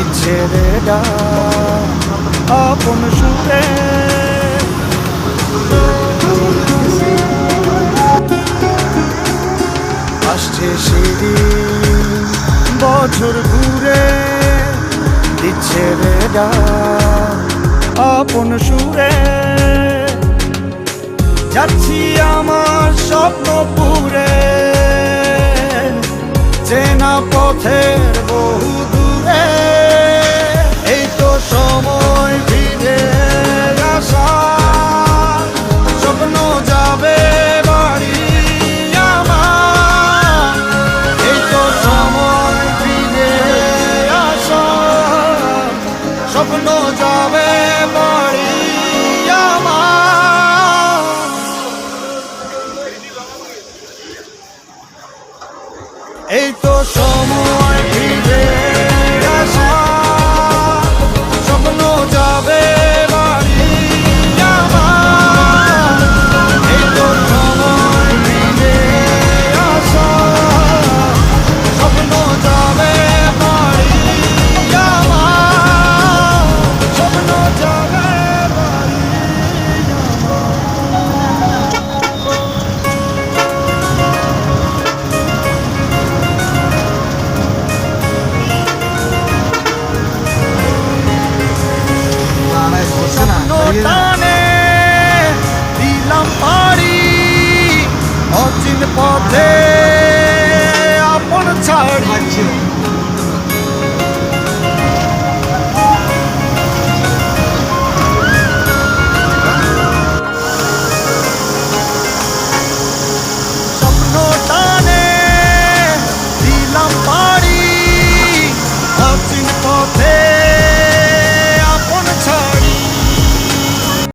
দিচ্ছে রে ডা আপন সুতে আসছে সিঁড়ি বছর ঘুরে দিচ্ছে রে ডা আপন সুরে। যাচ্ছি আমার স্বপ্ন পুরে, চেনা পথের বহু দূরে। এই তো সময় প্রাচীন পথে আপন ছাড়ি।